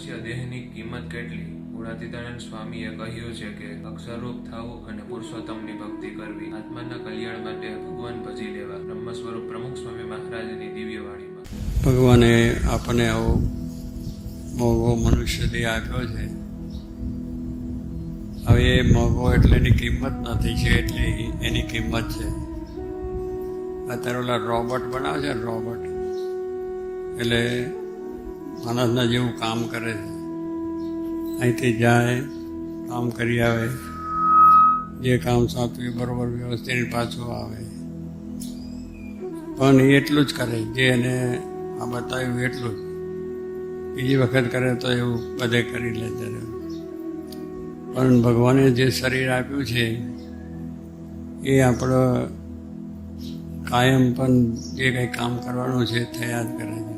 મનુષ્ય દેહની કિંમત કેટલી? ગુણાતીતાનંદ સ્વામીએ કહ્યું છે કે, અક્ષરરૂપ થવું અને પુરુષોત્તમની ભક્તિ કરવી આત્માના કલ્યાણ માટે ભગવાન ભજી લેવા બ્રહ્મ સ્વરૂપ પ્રમુખ સ્વામી મહારાજની દિવ્ય વાણીમાં. ભગવાને આપણને આવો મોઘો મનુષ્ય દેહ આપ્યો છે. હવે એ મોઘો એટલે એની કિંમત નથી છે, એટલે એની કિંમત છે. અત્યારે ઓલા રોબોટ બનાવે છે, રોબોટ. એટલે માણસના જેવું કામ કરે છે. અહીંથી જાય, કામ કરી આવે. જે કામ સાચું બરોબર વ્યવસ્થિત પાછું આવે. પણ એ એટલું જ કરે, જે એને આ બતાવ્યું એટલું જ. બીજી વખત કરે તો એવું બધે કરી લે ત્યારે. પણ ભગવાને જે શરીર આપ્યું છે, એ આપણો કાયમ પણ જે કંઈ કામ કરવાનું છે થયા જ કરે છે.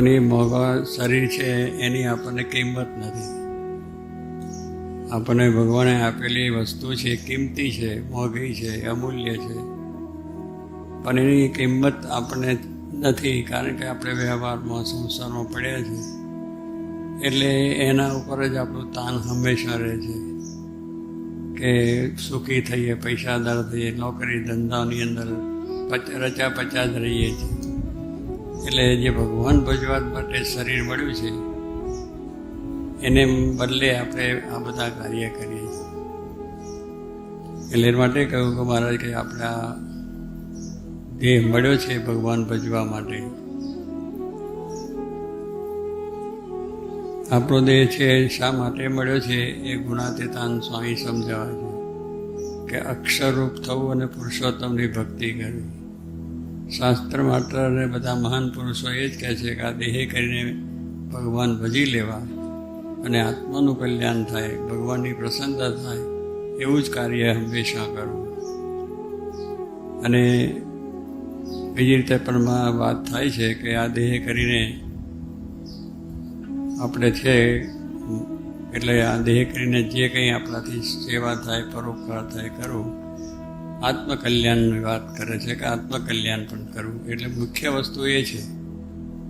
એ મોંઘા શરીર છે, એની આપણને કિંમત નથી. આપણને ભગવાને આપેલી વસ્તુ છે, કિંમતી છે, મોંઘી છે, અમૂલ્ય છે. પણ એની કિંમત આપણને નથી, કારણ કે આપણે વ્યવહારમાં, સંસારમાં પડ્યા છે. એટલે એના ઉપર જ આપણું તાન હંમેશા રહે છે. કે સુખી થઈએ, પૈસાદાર થઈએ, નોકરી ધંધાની અંદર રચા પચા રહીએ છીએ. એટલે જે ભગવાન ભજવા માટે શરીર મળ્યું છે, એને બદલે આપણે આ બધા કાર્ય કરીએ એટલે માટે કહ્યું કે મહારાજ, કે આપણા દેહ મળ્યો છે ભગવાન ભજવા માટે. આપણો દેહ છે, શા માટે મળ્યો છે એ ગુણાતીતાન સ્વામી સમજાવે છે કે અક્ષરરૂપ થવું અને પુરુષોત્તમની ભક્તિ કરવી. શાસ્ત્ર માત્ર અને બધા મહાન પુરુષો એ જ કહે છે કે આ દેહે કરીને ભગવાન ભજી લેવા અને આત્માનું કલ્યાણ થાય, ભગવાનની પ્રસન્નતા થાય, એવું જ કાર્ય હંમેશા કરવું. અને બીજી રીતે પણ વાત થાય છે કે આ દેહ કરીને આપણે છે, એટલે આ દેહ કરીને જે કંઈ આપણાથી સેવા થાય, પરોપકાર થાય, કરવું આત્મકલ્યાણની વાત કરે છે કે આત્મકલ્યાણ પણ કરવું. એટલે મુખ્ય વસ્તુ એ છે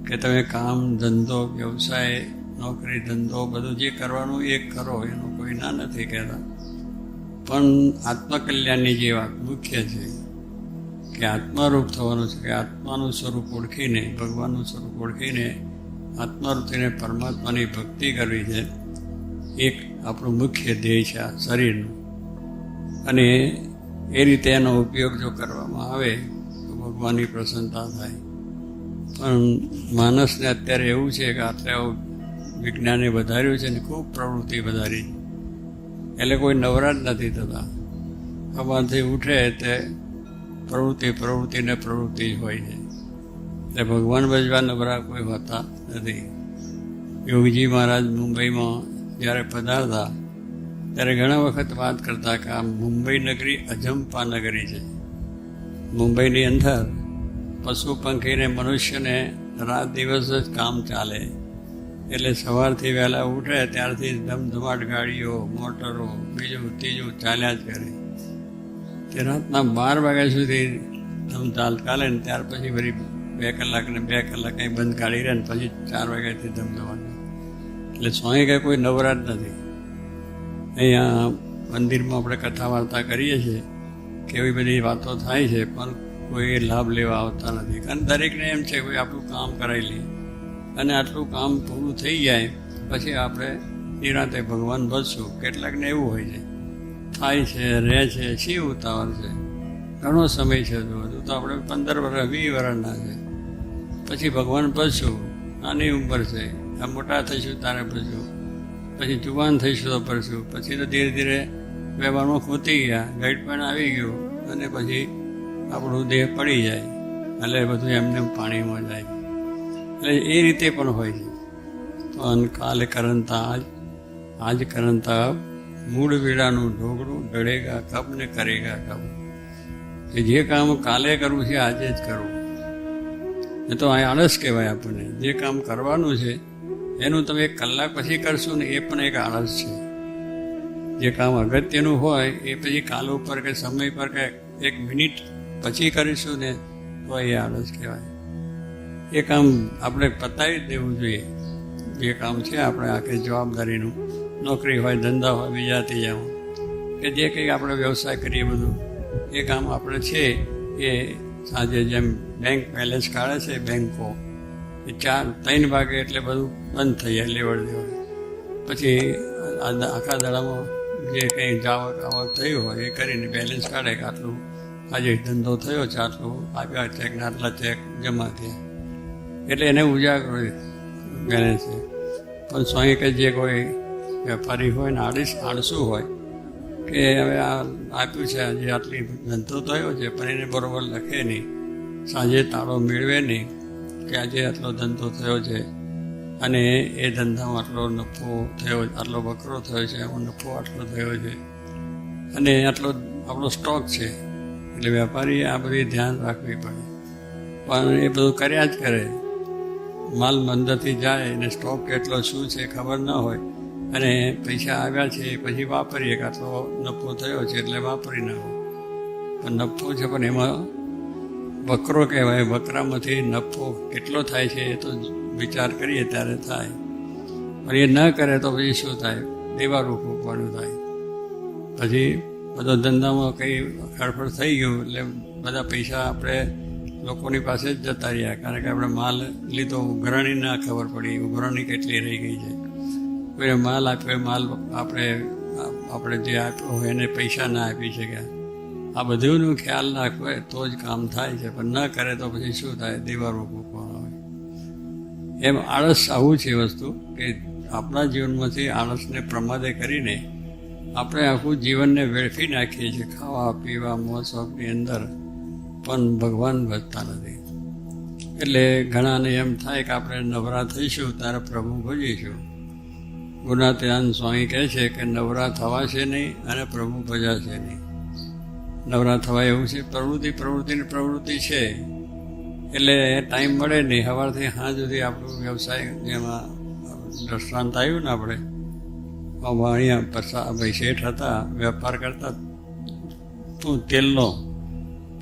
કે તમે કામ, ધંધો, વ્યવસાય, નોકરી, ધંધો, બધું જે કરવાનું એ કરો, એનું કોઈ ના નથી કહેતા. પણ આત્મકલ્યાણની જે વાત મુખ્ય છે કે આત્મારૂપ થવાનું છે, કે આત્માનું સ્વરૂપ ઓળખીને, ભગવાનનું સ્વરૂપ ઓળખીને આત્મારૂપિને પરમાત્માની ભક્તિ કરવી છે, એક આપણું મુખ્ય ધ્યેય છે આ શરીરનું. અને એ રીતે એનો ઉપયોગ જો કરવામાં આવે, તો ભગવાનની પ્રસન્નતા થાય. પણ માણસને અત્યારે એવું છે કે આટલે વિજ્ઞાને વધાર્યું છે ને ખૂબ પ્રવૃત્તિ વધારી. એટલે કોઈ નવરા જ નથી થતા. સવારથી ઉઠે તે પ્રવૃત્તિ પ્રવૃત્તિ ને પ્રવૃત્તિ જ હોય છે. એટલે ભગવાન ભજવા નવરા કોઈ હોતા નથી. યોગીજી મહારાજ મુંબઈમાં જ્યારે પધારતા ત્યારે ઘણા વખત વાત કરતા કે આ મુંબઈ નગરી અજંપા નગરી છે. મુંબઈની અંદર પશુ પંખીને મનુષ્યને રાત દિવસ જ કામ ચાલે. એટલે સવારથી વહેલા ઉઠે, ત્યારથી ધમધમાટ ગાડીઓ, મોટરો, બીજું ત્રીજું ચાલ્યા જ કરે. તે રાતના બાર વાગ્યા સુધી ધમધાલ ચાલે ને ત્યાર પછી ફરી બે કલાક ને બે કલાક કંઈ બંધ કાઢી રહે ને પછી ચાર વાગ્યાથી ધમધમાટ. એટલે સ્વામી કંઈ કોઈ નવરાત નથી. અહીંયા મંદિરમાં આપણે કથા વાર્તા કરીએ છીએ કે એવી બધી વાતો થાય છે, પણ કોઈ લાભ લેવા આવતા નથી. કારણ દરેકને એમ છે કોઈ આપણું કામ કરાવી લઈએ. અને આટલું કામ પૂરું થઈ જાય, પછી આપણે નિરાંતે ભગવાન ભજશું કેટલાકને એવું હોય છે, થાય છે, રહે છે શી ઉતાવળ છે. ઘણો સમય છે હજુ. તો આપણે પંદર વર્ષ વીસ વર્ષના છે. પછી ભગવાન ભજશું નાની ઉંમર છે. આ મોટા થઈશું, તારે ભજશું પછી જુવાન થઈ શકતો પડશું. પછી તો ધીરે ધીરે વ્યવહારમાં ખૂતી ગયા. ગાઈડ પણ આવી ગયું અને પછી આપણું દેહ પડી જાય. એટલે બધું એમને પાણીમાં જાય. એટલે એ રીતે પણ હોય છે. તો કાલે કરંતા આજ આજ કરંતા મૂળ વેળાનું ઢોકળું ડળેગા કપ ને કરેગા કપ. કે જે કામ કાલે કરવું છે, આજે જ કરવું. એ તો અહીં આળસ કહેવાય આપણને. જે કામ કરવાનું છે એનું તમે એક કલાક પછી કરશો ને એ પણ એક આળસ છે. જે કામ અગત્યનું હોય, એ પછી કાલ ઉપર કે સમય પર કે એક મિનિટ પછી કરીશું ને, તો એ આળસ કહેવાય. એ કામ આપણે પતાવી દેવું જોઈએ. જે કામ છે આપણે આખી જવાબદારીનું. નોકરી હોય, ધંધા હોય, બીજા ત્રીજામાં કે જે કંઈ આપણે વ્યવસાય કરીએ બધું, એ કામ આપણે છે એ સાંજે જેમ બેંક બેલેન્સ કાઢે છે બેંકો ચાર ત્રણ વાગે એટલે બધું બંધ થઈ જાય, લેવડ દેવડ. પછી આખા દાડામાં જે કંઈ જાવક આવક થયું હોય એ કરીને બેલેન્સ કાઢે કે આટલું. આજે ધંધો થયો છે, આટલું. આવ્યા ચેક ને આટલા ચેક જમા થયા. એટલે એને ઉજાગરો બેલેન્સ છે. પણ સ્વાઈ કે જે કોઈ વેપારી હોય ને આડીસ આળસું હોય કે હવે આ આપ્યું છે, આજે આટલી ધંધો થયો છે, પણ એને બરોબર લખે નહીં. સાંજે તાળો મેળવે નહીં. કે આજે આટલો ધંધો થયો છે અને એ ધંધામાં આટલો નફો થયો, આટલો બકરો થયો છે એમાં નફો આટલો થયો છે. અને આટલો આપણો સ્ટોક છે. એટલે વેપારીએ આ બધી ધ્યાન રાખવી પડે. પણ એ બધું કર્યા જ કરે. માલ મંદરથી જાય અને સ્ટોક કેટલો શું છે ખબર ન હોય. અને પૈસા આવ્યા છે, પછી વાપરીએ કે આટલો નફો થયો છે એટલે વાપરી નાખો પણ નફો છે પણ એમાં બકરો કહેવાય બકરામાંથી નફો કેટલો થાય છે એ તો વિચાર કરીએ ત્યારે થાય. પણ એ ન કરે તો પછી શું થાય? દેવારું ફૂંકવાનું થાય. પછી બધો ધંધામાં કંઈ ખડફડ થઈ ગયું એટલે બધા પૈસા આપણે લોકોની પાસે જ જતા રહ્યા. કારણ કે આપણે માલ લીધો ઉઘરાણી ના ખબર પડી. ઉઘરાણી કેટલી રહી ગઈ છે. કોઈને માલ આપ્યો, માલ આપણે આપણે જે આપ્યો હોય એને પૈસા ના આપી શક્યા. આ બધુંનો ખ્યાલ રાખવો તો જ કામ થાય છે. પણ ન કરે તો પછી શું થાય? દીવારો મૂકવાનો હોય એમ આળસ આવું છે વસ્તુ કે આપણા જીવનમાંથી આળસને પ્રમાદે કરીને આપણે આખું જીવનને વેડફી નાખીએ છીએ ખાવા, પીવા, મોજ અંદર. પણ ભગવાન ભજતા નથી. એટલે ઘણાને એમ થાય કે આપણે નવરા થઈશું, ત્યારે પ્રભુ ભજીશું. ગુનાત્યાન સ્વામી કહે છે કે નવરા થવાશે નહીં અને પ્રભુ ભજાશે નહીં. નવરા થવાય એવું છે, પ્રવૃત્તિ પ્રવૃત્તિની પ્રવૃત્તિ છે. એટલે ટાઈમ મળે નહીં સવારથી સાંજ સુધી આપણું વ્યવસાય જેમાં દ્રષ્ટાંત આવ્યું ને આપણે અહીંયા પસા ભાઈ શેઠ હતા, વેપાર કરતા, તું તેલનો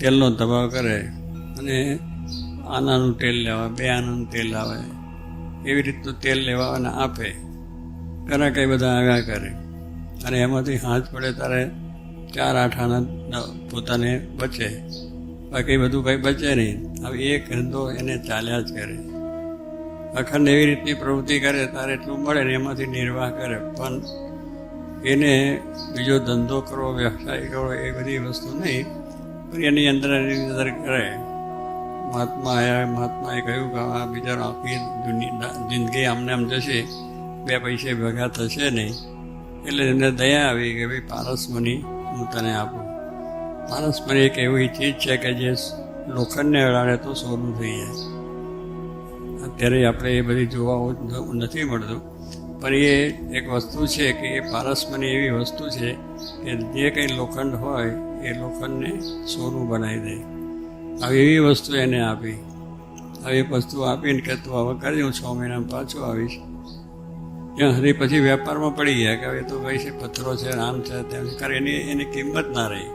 તેલનો દબાવ કરે અને આનાનું તેલ લેવા, બે આનાનું તેલ આવે એવી રીતનું તેલ લેવા અને આપે. ઘણા કંઈ બધા આવ્યા કરે. અને એમાંથી હાથ પડે ત્યારે ચાર આઠ આના પોતાને બચે. બાકી બધું કંઈ બચે નહીં. હવે એક ધંધો એને ચાલ્યા જ કરે. અખંડ એવી રીતની પ્રવૃત્તિ કરે, તારે એટલું મળે ને એમાંથી નિર્વાહ કરે. પણ એને બીજો ધંધો કરવો, વ્યવસાય કરવો, એ બધી વસ્તુ નહીં. પણ એની અંદર એની અંદર કરે. મહાત્મા આવ્યા મહાત્માએ કહ્યું કે આ બિચારો આખી જિંદગી આમને આમ જશે. બે પૈસે ભેગા થશે નહીં. એટલે એને દયા આવી કે ભાઈ પારસમની હું તને આપું. પારસમની એક એવી ચીજ છે કે જે લોખંડને અડાડે તો સોનું થઈ જાય. અત્યારે આપણે એ બધી જોવા નથી મળતું, પણ એ એક વસ્તુ છે કે એ પારસમની એવી વસ્તુ છે કે જે કંઈ લોખંડ હોય, એ લોખંડને સોનું બનાવી દે. હવે એવી વસ્તુ એને આપી. હવે વસ્તુ આપીને કે તું હવે હું છ મહિનામાં પાછો આવીશ. ત્યાં સુધી પછી વેપારમાં પડી ગયા કે હવે તો ભાઈ છે, પથ્થરો છે, આમ છે, તેમ છે. કારણ એની એની કિંમત ના રહી.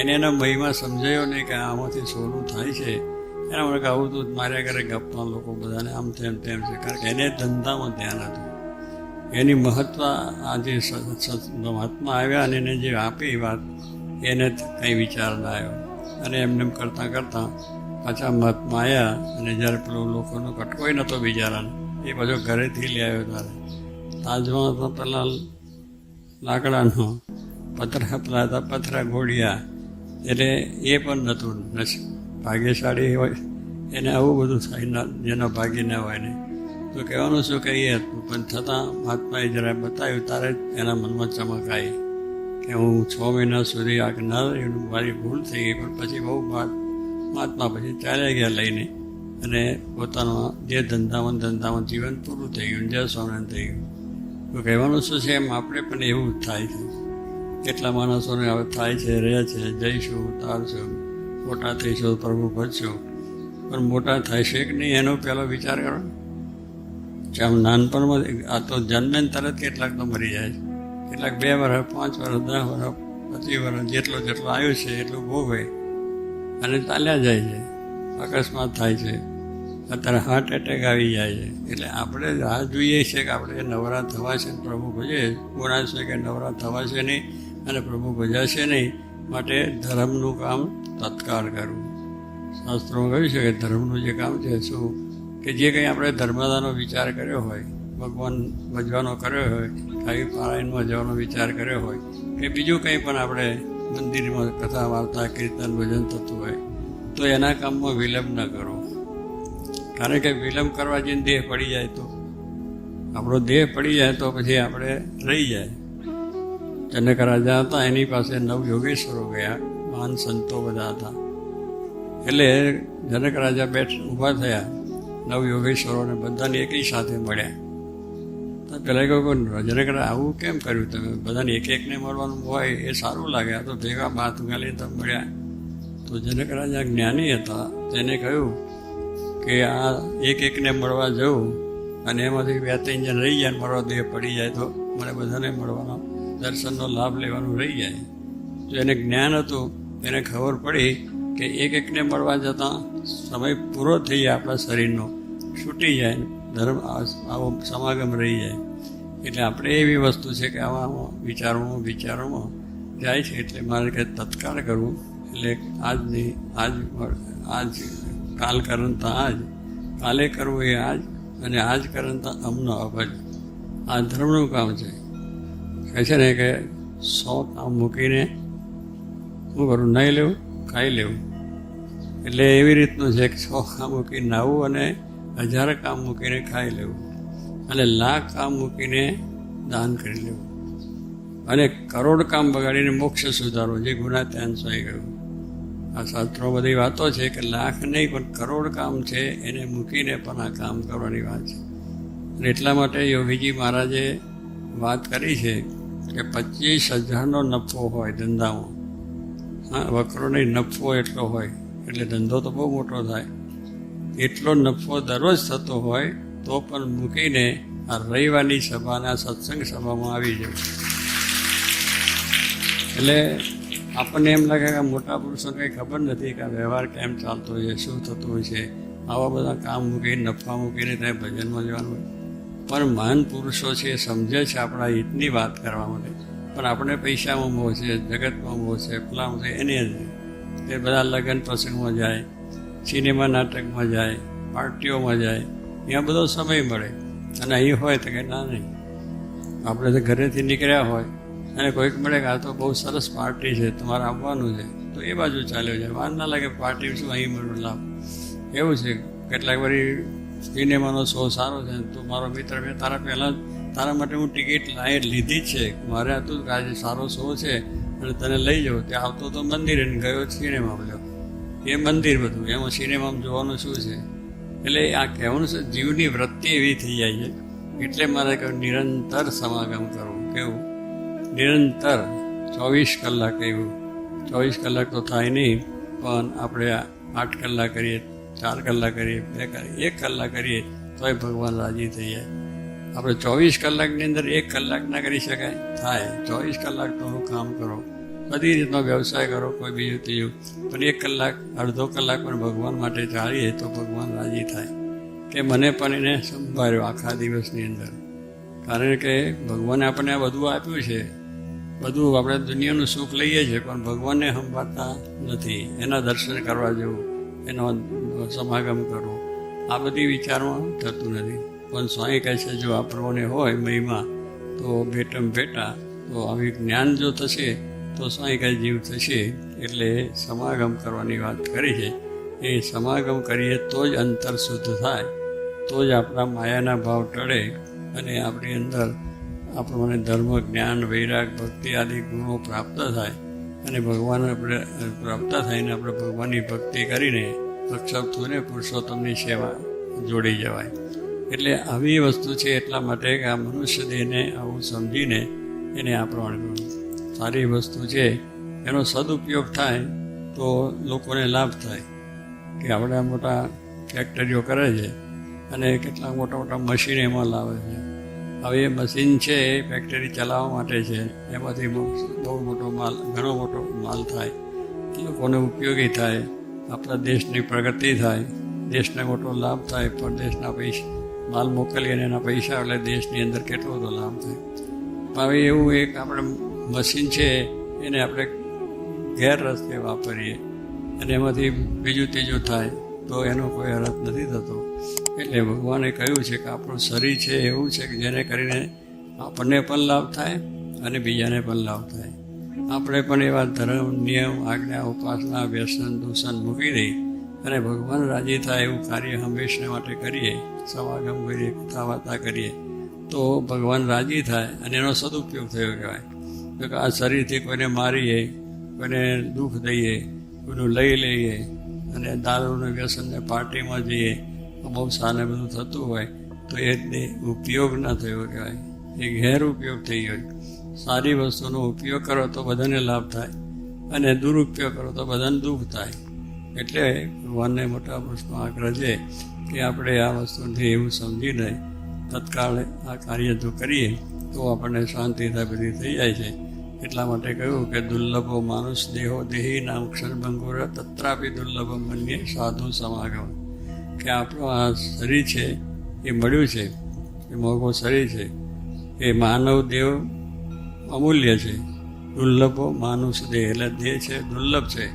એને એના મહિમા સમજાયો નહીં કે આમાંથી સોનું થાય છે. એના માટે આવું તો માર્યા કરે ગપમાં લોકો બધાને આમ તેમ તેમ છે. કારણ કે એને ધંધામાં ધ્યાન હતું. એની મહત્વ આજે મહાત્મા આવ્યા અને એને જે આપી વાત, એને કંઈ વિચાર ના આવ્યો. અને એમને કરતાં કરતાં પાછા મહાત્મા આવ્યા અને જ્યારે પેલો લોકોનો કટકોય નહોતો બિચારાને, એ પાછો ઘરેથી લઈ આવ્યો ત્યારે તાજમાં તો પેલા લાકડાનો પથરા પેલા હતા પથરા ઘોડિયા એટલે એ પણ નહોતું ભાગ્યશાળી હોય, એને આવું બધું થાય જેનો ભાગ્ય ન હોય ને. તો કહેવાનું શું કહીએ? હતું પણ છતાં મહાત્માએ જરા બતાવ્યું, તારે એના મનમાં ચમક આવી કે હું છ મહિના સુધી આ ન રહ્યું મારી ભૂલ થઈ ગઈ, પણ પછી બહુ મહાત્મા પછી ચાલ્યા ગયા લઈને. અને પોતાનો જે ધંધામાં ધંધામાં જીવન પૂરું થઈ ગયું જય સ્વામિનારાયણ થઈ ગયું. કહેવાનું શું છે? એમ આપણે પણ એવું જ થાય છે. કેટલા માણસોને હવે થાય છે, રહે છે, જઈશું, ઉતારશું, મોટા થઈશું, પ્રભુ ભજશું. પણ મોટા છે કે નહીં એનો પહેલો વિચાર કરો. આમ નાનપણમાં આ તો જન્મે તરત કેટલાક તો મરી જાય છે. કેટલાક બે વર્ષ પાંચ વર્ષ દસ વર્ષ પચીસ વર્ષ જેટલો જેટલો આવ્યો છે, એટલું ભોગવે. અને ચાલ્યા જાય છે. અકસ્માત થાય છે. અત્યારે હાર્ટ એટેક આવી જાય છે. એટલે આપણે રાહ જોઈએ છે કે આપણે નવરા થવા છે પ્રભુ ભજે ગુણા છે કે નવરા થવા છે નહીં અને પ્રભુ ભજાશે નહીં માટે ધર્મનું કામ તત્કાળ કરવું. શાસ્ત્રોમાં કહ્યું છે કે ધર્મનું જે કામ છે શું? કે જે કંઈ આપણે ધર્મદાનો વિચાર કર્યો હોય, ભગવાન ભજવાનો કર્યો હોય, કાંઈ પારાયણમાં જવાનો વિચાર કર્યો હોય, કે બીજું કંઈ પણ આપણે મંદિરમાં કથા, વાર્તા, કીર્તન, ભજન થતું હોય, તો એના કામમાં વિલંબ ન કરો. કારણ કે વિલંબ કરવા જઈને દેહ પડી જાય તો. આપણો દેહ પડી જાય તો પછી આપણે રહી જાય. જનક રાજા હતા, એની પાસે નવ યોગેશ્વરો ગયા, મહાન સંતો બધા હતા. એટલે જનક રાજા બેઠ, ઊભા થયા. નવ યોગેશ્વરોને બધાને એકની સાથે મળ્યા. તો પેલા કહ્યું જનક આવું કેમ કર્યું તમે? બધાને એક એકને મળવાનું હોય એ સારું લાગે. આ તો ભેગા બાત ગાલી તમે મળ્યા. તો જનક રાજા જ્ઞાની હતા. તેને કહ્યું કે આ એક એકને મળવા જવું અને એમાંથી બે ત્રણ જણ રહી જાય મારો દેહ પડી જાય તો મને બધાને મળવાનો, દર્શનનો લાભ લેવાનું રહી જાય. તો એને જ્ઞાન હતું, એને ખબર પડી કે એક એકને મળવા જતાં સમય પૂરો થઈ જાય આપણા શરીરનો, છૂટી જાય, ધર્મ આવો સમાગમ રહી જાય. એટલે આપણે એવી વસ્તુ છે કે આવા વિચારોમાં વિચારોમાં જાય છે એટલે મારે કે તત્કાળ કરવું, એટલે આજની આજ આજ કાલ કરંતા આજ, કાલે કરવું એ આજ, અને આજ કરંતા અમનો અભજ. આ ધર્મનું કામ છે. કહે છે ને કે સો કામ મૂકીને શું કરું, નહીં લેવું ખાઈ લેવું. એટલે એવી રીતનું છે કે સો કામ મૂકીને આવું અને હજાર કામ મૂકીને ખાઈ લેવું. અને લાખ કામ મૂકીને દાન કરી લેવું. અને કરોડ કામ બગાડીને મોક્ષ સુધારો જે ગુના ત્યાં સોઈ ગયું. આ શાસ્ત્રો બધી વાતો છે કે લાખ નહીં, પણ કરોડ કામ છે, એને મૂકીને પણ આ કામ કરવાની વાત છે. એટલા માટે યોગીજી મહારાજે વાત કરી છે કે પચીસ હજારનો નફો હોય ધંધામાં. હા વકરો નહીં નફો એટલો હોય, એટલે ધંધો તો બહુ મોટો થાય. એટલો નફો દરરોજ થતો હોય, તો પણ મૂકીને આ રવિવારની સભાના સત્સંગ સભામાં આવી જાય. એટલે આપણને એમ લાગે કે મોટા પુરુષોને કંઈ ખબર નથી કે વ્યવહાર કેમ ચાલતો હોય શું થતું હોય છે. આવા બધા કામ મૂકીને, નફા મૂકીને ત્યાં ભજનમાં જવાનું હોય. પણ મહાન પુરુષો છે એ સમજે છે આપણા હિતની વાત કરવા માટે. પણ આપણે પૈસામાં મોહ છે, જગતમાં મોહ છે પેલામાં છે, એને જ તે બધા લગ્ન પ્રસંગમાં જાય, સિનેમા નાટકમાં જાય, પાર્ટીઓમાં જાય. ત્યાં બધો સમય મળે. અને અહીં હોય તો કે ના નહીં. આપણે તો ઘરેથી નીકળ્યા હોય. અને કોઈક મળે કે આ તો બહુ સરસ પાર્ટી છે, તમારે આવવાનું છે. તો એ બાજુ ચાલ્યો જાય. વાર ના લાગે પાર્ટી શું અહીં મળ્યું લાભ એવું છે. કેટલાક વારી સિનેમાનો શો સારો છે. તો મારો મિત્ર મેં તારા પહેલાં તારા માટે હું ટિકિટ લાઈ લીધી છે. મારે હતું કે આજે સારો શો છે, અને તને લઈ જાઉં. ત્યાં આવતો તો મંદિરે ગયો સિનેમા બધો. એ મંદિર બધું. એમાં સિનેમામાં જોવાનું શું છે? એટલે આ કહેવાનું છે, જીવની વૃત્તિ એવી થઈ જાય છે. એટલે મારે કહ્યું, નિરંતર સમાગમ કરવું. કેવું? નિરંતર ચોવીસ કલાક એવું. ચોવીસ કલાક તો થાય નહીં, પણ આપણે આઠ કલાક કરીએ, ચાર કલાક કરીએ, બે કરીએ એક કલાક કરીએ, તોય ભગવાન રાજી થઈ જાય. આપણે ચોવીસ કલાકની અંદર એક કલાક ના કરી શકાય. થાય. ચોવીસ કલાક થોડું કામ કરો. બધી રીતનો વ્યવસાય કરો, કોઈ બીજું ત્રીજું. પણ એક કલાક, અડધો કલાક પણ ભગવાન માટે ચાલીએ તો ભગવાન રાજી થાય. કે મને પણ એને સંભાળ્યો આખા દિવસની અંદર. કારણ કે ભગવાને આપણને આ બધું આપ્યું છે. બધું આપણે દુનિયાનું સુખ લઈએ છીએ, પણ ભગવાનને સંભાળતા નથી. એના દર્શન કરવા જવું, એનો સમાગમ કરવો. આ બધી વિચારમાં થતું નથી. પણ સ્વામી કહે છે, જો આ પ્રમાણે હોય મહિમા, તો ભેટમ ભેટા, તો આવી જ્ઞાન જો થશે, તો સ્વામી કહે જીવ થશે. એટલે સમાગમ કરવાની વાત કરી છે. એ સમાગમ કરીએ તો જ અંતર શુદ્ધ થાય. તો જ આપણા માયાના ભાવ ટળે અને આપણી અંદર આ પ્રમાણે ધર્મ, જ્ઞાન, વૈરાગ, ભક્તિ આદિ ગુણો પ્રાપ્ત થાય અને ભગવાન આપણે પ્રાપ્ત થઈને આપણે ભગવાનની ભક્તિ કરીને રક્ષક પુરુષોત્તમની સેવા જોડી જવાય. એટલે આવી વસ્તુ છે એટલા માટે કે આ મનુષ્ય દેહને આવું સમજીને એને આ પ્રમાણે સારી વસ્તુ છે, એનો સદુપયોગ થાય તો લોકોને લાભ થાય કે આપણે મોટા ફેક્ટરીઓ કરે છે અને કેટલા મોટા મોટા મશીન એમાં લાવે છે. હવે એ મશીન છે, એ ફેક્ટરી ચલાવવા માટે છે. એમાંથી બહુ મોટો માલ, ઘણો મોટો માલ થાય. લોકોને ઉપયોગી થાય. આપણા દેશની પ્રગતિ થાય. દેશને મોટો લાભ થાય પરદેશના પૈસા, માલ મોકલીએ અને એના પૈસા એટલે દેશની અંદર કેટલો બધો લાભ થાય. પણ હવે એવું એક આપણે મશીન છે, એને આપણે ગેરરસ્તે વાપરીએ. અને એમાંથી બીજું ત્રીજું થાય. તો એનો કોઈ અર્થ નથી થતો. એટલે ભગવાને કહ્યું છે કે આપણું શરીર છે એવું છે કે જેને કરીને આપણને પણ લાભ થાય અને બીજાને પણ લાભ થાય. આપણે પણ એવા ધર્મ, નિયમ, આજ્ઞા, ઉપાસના, વ્યસન, દૂષણ મૂકી દઈ અને ભગવાન રાજી થાય એવું કાર્ય હંમેશને માટે કરીએ, સમાગમ કરીએ, કથા વાર્તા કરીએ, તો ભગવાન રાજી થાય અને એનો સદુપયોગ થયો કહેવાય. તો આ શરીરથી કોઈને મારીએ, કોઈને દુઃખ દઈએ, કોઈનું લઈ લઈએ અને દારૂનું વ્યસનને પાર્ટીમાં જઈએ બહુ સાને બધું થતું હોય, તો એ ઉપયોગ ન થયો કહેવાય. એ ઘેર ઉપયોગ થઈ ગયો. સારી વસ્તુનો ઉપયોગ કરો તો બધાને લાભ થાય અને દુરુપયોગ કરો તો બધાને દુઃખ થાય. એટલે ભગવાનને મોટા પ્રશ્નો આગ્રહ છે કે આપણે આ વસ્તુથી એવું સમજીને તત્કાળ આ કાર્ય જો કરીએ, તો આપણને શાંતિ બધી થઈ જાય છે. એટલા માટે કહ્યું કે દુર્લભો માનુષ દેહો દેહી નામ ક્ષરભંગુર તત્રાપી દુર્લભ મન્ય સાધુ સમાગમ. કે આપણું આ શરીર છે, એ મળ્યું છે, એ મોઘો શરીર છે, એ માનવ દેવ અમૂલ્ય છે. દુર્લભો માનુષ દેહ એટલે દેહ છે, દુર્લભ છે.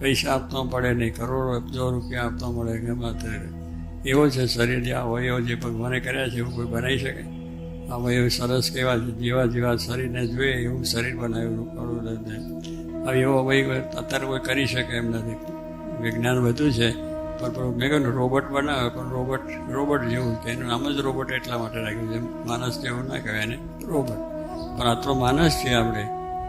પૈસા આપતો પડે નહીં, કરોડો અબજો રૂપિયા આપતો મળે, ગમે એવો છે શરીર જે અવયવ જે ભગવાને કર્યા છે, એવું કોઈ બનાવી શકે? અવયવ સરસ કેવા જેવા જેવા શરીરને જોઈએ એવું શરીર બનાવ્યું કરોડ હવે એવો અવયવ અત્યારે કોઈ કરી શકે એમ નથી. વિજ્ઞાન વધુ છે, પણ મેં કહ્યું રોબોટ બનાવે, પણ રોબોટ રોબોટ જેવું કે એનું નામ જ રોબોટ એટલા માટે રાખ્યું છે માણસ જેવું ના કહેવાય, એને રોબોટ. પણ આટલો માણસ છે આપણે.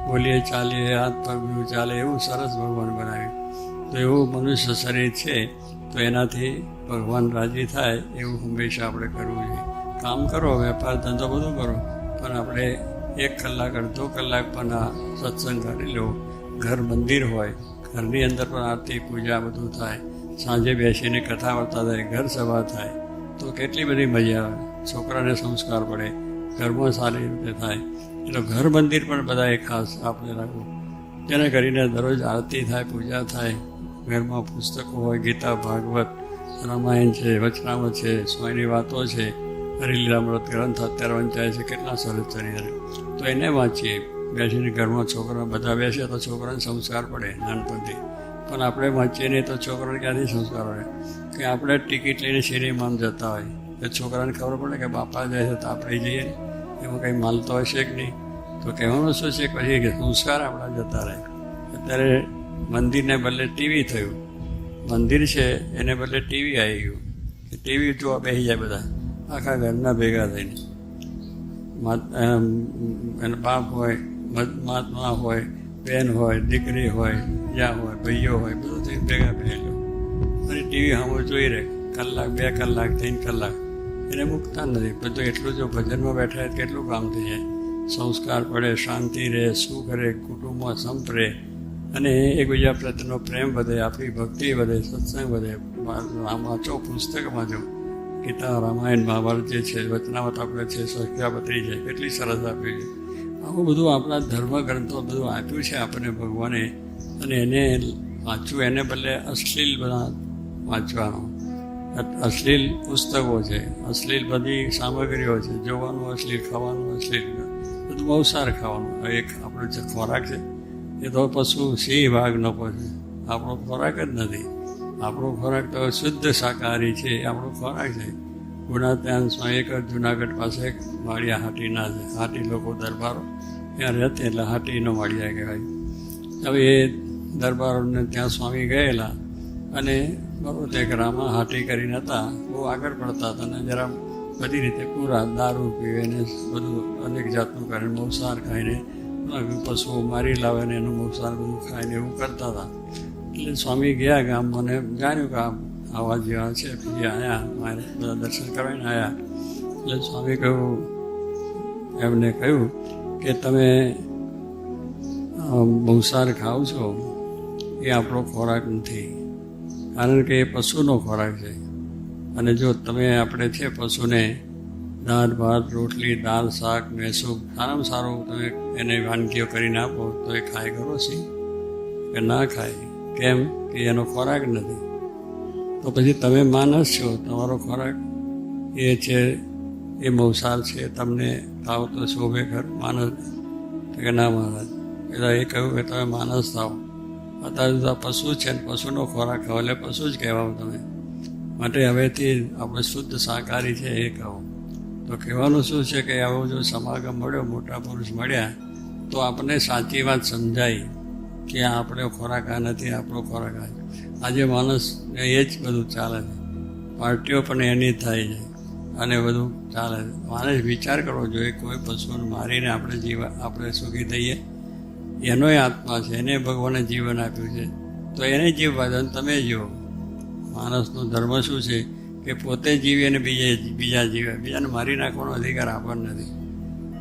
બોલીએ, ચાલીએ, હાથ પગ ચાલે, એવું સરસ ભગવાન બનાવ્યું. તો એવું મનુષ્ય શરીર છે, તો એનાથી ભગવાન રાજી થાય, એવું હંમેશા આપણે કરવું જોઈએ. કામ કરો, વેપાર ધંધો બધો કરો, પણ આપણે એક કલાક, અડધો કલાક પણ આ સત્સંગ કરી લો ઘર મંદિર હોય, ઘરની અંદર પણ આરતી, પૂજા બધું થાય. સાંજે બેસીને કથા વાર્તા થાય, ઘર સભા થાય, તો કેટલી બધી મજા આવે. છોકરાને સંસ્કાર પડે, ઘરમાં સારી રીતે થાય. એટલે ઘર મંદિર પણ બધાએ ખાસ આપણે રાખવું. જેને કરીને દરરોજ આરતી થાય, પૂજા થાય. ઘરમાં પુસ્તકો હોય, ગીતા, ભાગવત, રામાયણ છે, વચનામત છે સ્વામીની વાતો છે. હરિલીલામૃત ગ્રંથ અત્યારે વંચાય છે, કેટલા સરસ ચરિત્ર તો એને વાંચીએ. બેસીને ઘરમાં છોકરા બધા બેસે તો છોકરાને સંસ્કાર પડે નાનપણથી. પણ આપણે વાંચીએ નહીં તો છોકરાને ક્યાંથી સંસ્કાર પડે કે આપણે ટિકિટ લઈને સિનેમામાં જતા હોય. તો છોકરાને ખબર પડે કે બાપા જાય છે તો આપણે જઈએ. એમાં કંઈ માલતો હશે કે નહીં? તો કહેવાનું શું છે? પછી કે સંસ્કાર આપણા જતા રહે. અત્યારે મંદિરને બદલે ટીવી થયું. મંદિર છે, એને બદલે ટીવી આવી ગયું. ટીવી જોવા બેસી જાય બધા. આખા ઘરના ભેગા થઈને. એના બાપ હોય મહાત્મા હોય, બેન હોય, દીકરી હોય જ્યાં હોય, ભાઈઓ હોય, બધું થઈને ભેગા બેસેલો અને ટીવી સામે જોઈ રહે, કલાક, બે કલાક, ત્રણ કલાક. એને મૂકતા નથી. બધું એટલું જો ભજનમાં બેઠા હોય કેટલું કામ થઈ જાય. સંસ્કાર પડે, શાંતિ રહે, સુખ રહે, કુટુંબમાં સંપ રહે. અને એકબીજા પ્રત્યેનો પ્રેમ વધે, આપણી ભક્તિ વધે, સત્સંગ વધે. વાંચો પુસ્તક વાંચો ગીતા, રામાયણ, મહાભારત જે છે વચનાવત આપણે છે સખ્યાપત્રી છે, કેટલી સરસ આપી છે. આવું બધું આપણા ધર્મ ગ્રંથો બધું આપ્યું છે આપણને ભગવાને અને એને વાંચવું એને બદલે અશ્લીલ બધા વાંચવાનો. અશ્લીલ પુસ્તકો છે, અશ્લીલ બધી સામગ્રીઓ છે, જોવાનું અશ્લીલ, ખાવાનું અશ્લીલ. બધું બહુ સારું ખાવાનું. એક આપણો જે ખોરાક છે, એ તો પશુ સિંહ ભાગ ન પહોંચે આપણો ખોરાક જ નથી. આપણો ખોરાક તો શુદ્ધ શાકાહારી છે, એ આપણો ખોરાક છે. ગુણા ત્યાં એક જુનાગઢ પાસે વાડિયા હાટીના છે, હાટી લોકો દરબારો. ત્યાં રહેતી એટલે હાટીનો વાડિયા કહેવાય. હવે એ દરબારોને ત્યાં સ્વામી ગયેલા અને બરોબર રામા હાટી કરીને હતા, બહુ આગળ પડતા હતા અને જરા બધી રીતે પૂરા દારૂ પીવે ને બધું અનેક જાતનું કરીને મોસાર ખાઈને પશુઓ મારી લાવે ને એનું મોસાર બધું ખાઈને એવું કરતા હતા. એટલે સ્વામી ગયા ગામ મને જાણ્યું કે આવા જેવા છે પછી આવ્યા મારે બધા દર્શન કરવાને આવ્યા એટલે સ્વામી કહ્યું, એમને કહ્યું કે તમે મંસાર ખાઓ છો. એ આપણો ખોરાક નથી. કારણ કે એ પશુનો ખોરાક છે. અને જો તમે આપણે છે પશુને દાળ, ભાત, રોટલી, દાળ, શાક મેસૂપ સારામાં સારું તમે એને વાનગીઓ કરીને આપો, તો એ ખાય ખરો છે. કે ના ખાય. કેમ કે એનો ખોરાક નથી. તો પછી તમે માનસ છો, તમારો ખોરાક એ છે, એ મૌસાલ છે, તમને થાવ તો શોભે ખર, માનસ. તો કે ના મહારાજ એટલે એ કહ્યું કે તમે માનસ થાવ. અત્યારે તો પશુ છે ને, પશુનો ખોરાક ખાવ, એટલે પશુ જ કહેવાઓ તમે. માટે હવેથી આપણે શુદ્ધ શાકાહારી છે એ કહો તો કહેવાનું શું છે કે આવો જો સમાગમ મળ્યો, મોટા પુરુષ મળ્યા, તો આપણને સાચી વાત સમજાય. કે આપણો ખોરાક આ નથી આપણો ખોરાક આ આજે માણસ એ જ બધું ચાલે છે. પાર્ટીઓ પણ એની થાય છે. અને બધું ચાલે છે. માણસ વિચાર કરવો જોઈએ, કોઈ પશુને મારીને આપણે જીવન આપણે સુખી થઈએ. એનોય આત્મા છે, એને ભગવાને જીવન આપ્યું છે. તો એને જીવવા દો તમે જીવો. માણસનો ધર્મ શું છે? કે પોતે જીવે અને બીજે, બીજા જીવે. બીજાને મારી નાખવાનો અધિકાર આપણને નથી.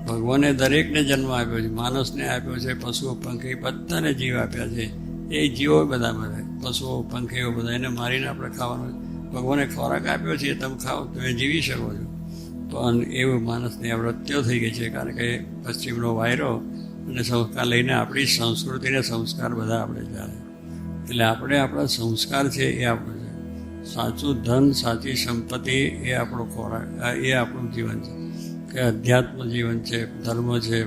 ભગવાને દરેકને જન્મ આપ્યો છે, માણસને આપ્યો છે, પશુઓ, પંખી, બધાને જીવ આપ્યા છે. એ જીવો બધા બધા પશુઓ, પંખીઓ બધા, એને મારીને આપણે ખાવાનું. ભગવાને ખોરાક આપ્યો છે, તમે ખાઓ, તમે જીવી શકો છો. પણ એવું માણસની વૃત્તિઓ થઈ ગઈ છે, કારણ કે પશ્ચિમનો વાયરો અને સંસ્કાર લઈને આપણી સંસ્કૃતિને સંસ્કાર બધા આપણે ચાલે એટલે આપણે આપણા સંસ્કાર છે એ આપણું છે. સાચું ધન, સાચી સંપત્તિ એ આપણો ખોરાક, એ આપણું જીવન છે. કે અધ્યાત્મ જીવન છે, ધર્મ છે,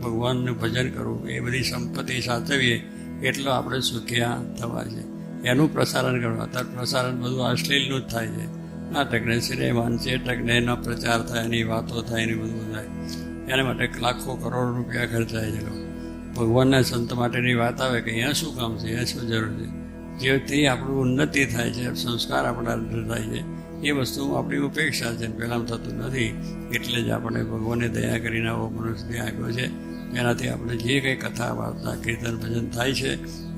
ભગવાનનું ભજન કરવું, એ બધી સંપત્તિ સાચવીએ એટલો આપણે સુખિયા થવા છે. એનું પ્રસારણ કરવું અત્યારે પ્રસારણ બધું અશ્લીલનું જ થાય છે. નાટકને છે, ટકને એનો પ્રચાર થાય, એની વાતો થાય, એની બધું થાય. એના માટે લાખો કરોડ રૂપિયા ખર્ચાય છે લોકો. ભગવાનના સંત માટેની વાત આવે કે અહીંયા શું કામ છે, અહીંયા શું જરૂર છે? જેથી આપણું ઉન્નતિ થાય છે, સંસ્કાર આપણા થાય છે. એ વસ્તુ આપણી ઉપેક્ષા છે. પહેલાં થતું નથી. એટલે જ આપણે ભગવાને દયા કરીને આવો મનુષ્ય આપ્યો છે. એનાથી આપણે જે કંઈ કથા, વાર્તા, કીર્તન, ભજન થાય છે,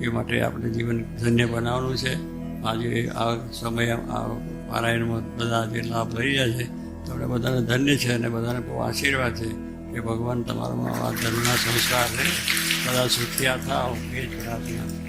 એ માટે આપણે જીવન ધન્ય બનાવવાનું છે. આજે આ સમય, આ પારાયણમાં બધા જે લાભ લઈ રહ્યા છે, તો આપણે બધાને ધન્ય છે અને બધાને બહુ આશીર્વાદ છે કે ભગવાન તમારામાં આ ધર્મના સંસ્કાર લે બધા સુખ્યા થાવ, એ જ પ્રાર્થના